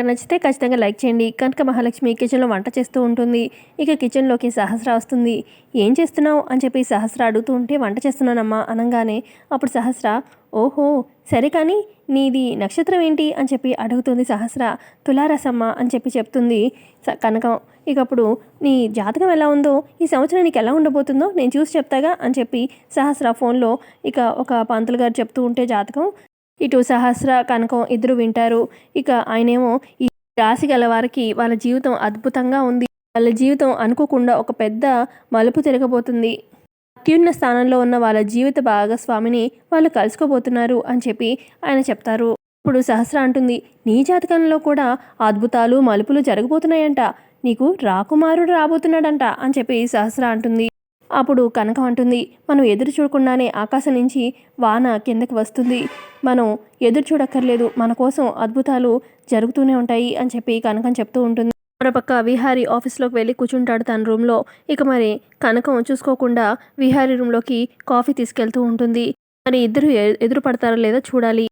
నచ్చితే ఖచ్చితంగా లైక్ చేయండి. కనక మహాలక్ష్మి కిచెన్లో వంట చేస్తూ ఉంటుంది. ఇక కిచెన్లోకి సహస్ర వస్తుంది. ఏం చేస్తున్నావు? అని చెప్పి సహస్ర అడుగుతూ ఉంటే వంట చేస్తున్నానమ్మా అనగానే అప్పుడు సహస్ర ఓహో సరే కానీ నీది నక్షత్రం ఏంటి? అని చెప్పి అడుగుతుంది సహస్ర. తులారసమ్మ అని చెప్పి చెప్తుంది స- కనకం. ఇక అప్పుడు నీ జాతకం ఎలా ఉందో ఈ సంవత్సరం నీకు ఎలా ఉండబోతుందో నేను చూసి చెప్తాగా అని చెప్పి సహస్ర ఫోన్లో ఇక ఒక పంతులు గారు చెప్తూ ఉంటే జాతకం ఇటు సహస్ర కనకం ఇద్దరు వింటారు. ఇక ఆయనేమో ఈ రాశి గల వారికి వాళ్ళ జీవితం అద్భుతంగా ఉంది. వాళ్ళ జీవితం అనుకోకుండా ఒక పెద్ద మలుపు తిరగబోతుంది. అత్యున్న స్థానంలో ఉన్న వాళ్ళ జీవిత భాగస్వామిని వాళ్ళు కలుసుకోబోతున్నారు అని చెప్పి ఆయన చెప్తారు. ఇప్పుడు సహస్ర అంటుంది నీ జాతకంలో కూడా అద్భుతాలు మలుపులు జరగబోతున్నాయంట. నీకు రాకుమారుడు రాబోతున్నాడంట అని చెప్పి సహస్ర అంటుంది. అప్పుడు కనకం అంటుంది మనం ఎదురు చూడకుండానే ఆకాశం నుంచి వాన కిందకి వస్తుంది. మనం ఎదురు చూడక్కర్లేదు మన కోసం అద్భుతాలు జరుగుతూనే ఉంటాయి అని చెప్పి కనకం చెప్తూ ఉంటుంది. మరోపక్క విహారీ ఆఫీస్లోకి వెళ్ళి కూర్చుంటాడు తన రూమ్లో. ఇక మరి కనకం చూసుకోకుండా విహారీ రూమ్లోకి కాఫీ తీసుకెళ్తూ ఉంటుంది. మరి ఇద్దరు ఎదురు పడతారో లేదో చూడాలి.